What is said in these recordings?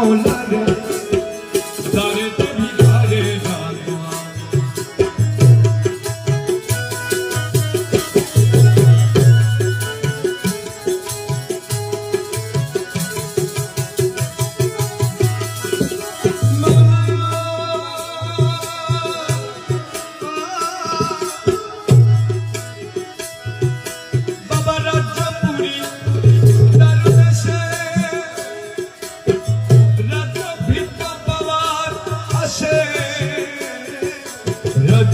Mawlana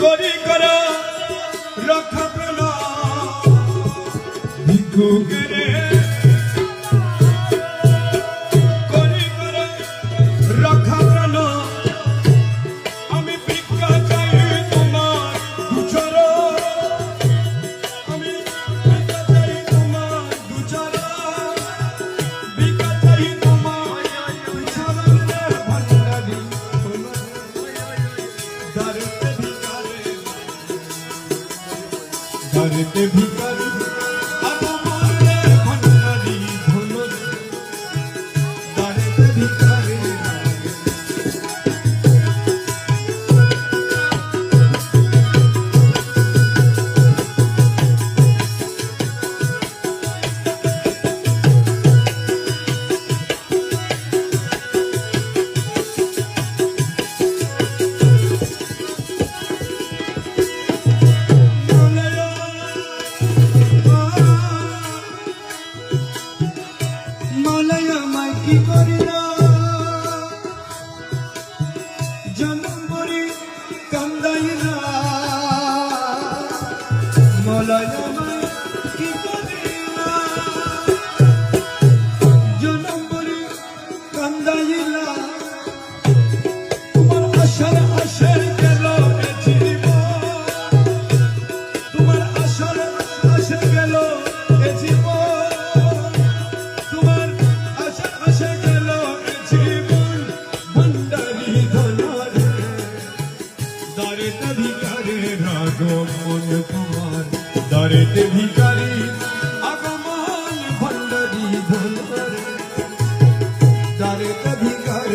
করি কর রক্ষা ভিক্ষুকের घर के भीतर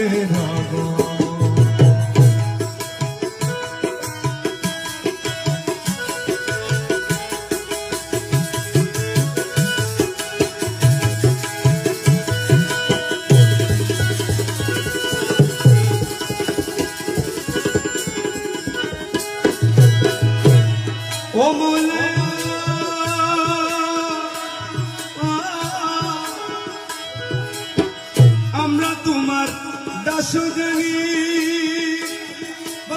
Spirit.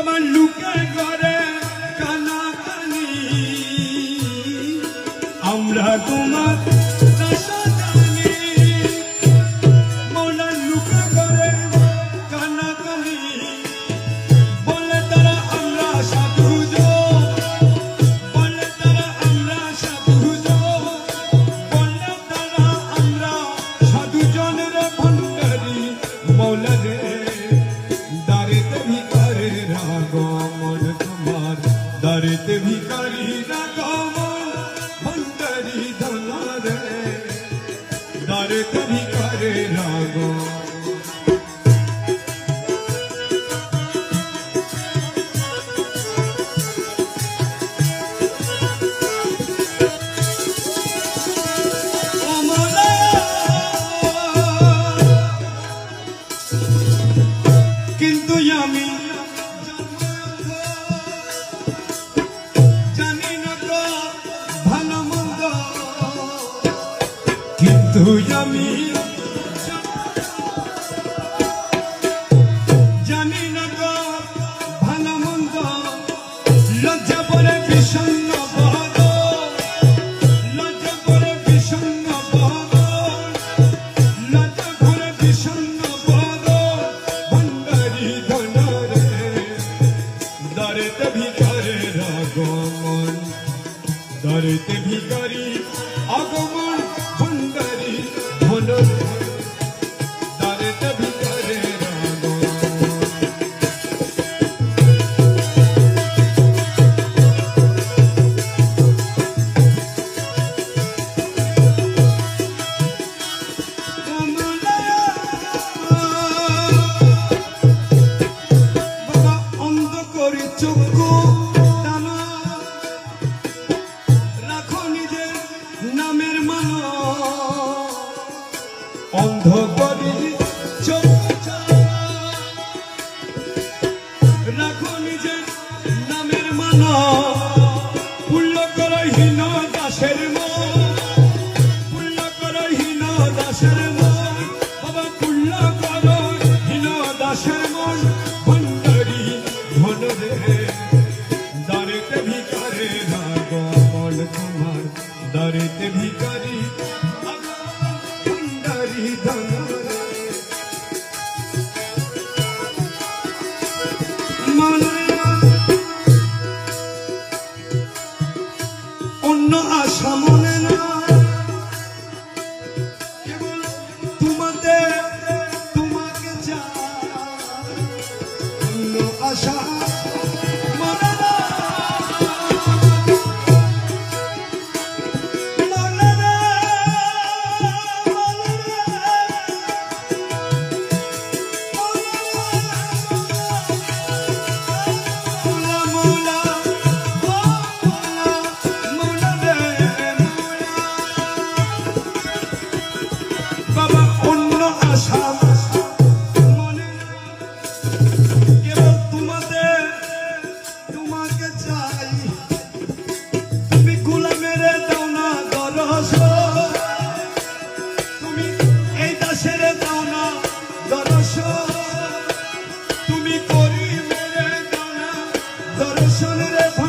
আমার লুকে ঘরে কানাকানি। আমরা তোমাকে তুই আমি জানি না গো, ভালো মন্দ। লজ্জা পরে বিষণ্ণ লজ্জা পরে বিষণ্ণ লজ্জা পরে বিষণ্ণ ভণ্ডারি ধনরে দরেতে ভিতরে আগমন। দরেতে ভিতরি আগমন। অন্ধ করে চক্ষু টানা। রাখো নিজের নামের মান। পুণ্য করো হীন দাসের মন। পুণ্য করো হীন দাসের বাবা পুণ্য আশা রাসুল রে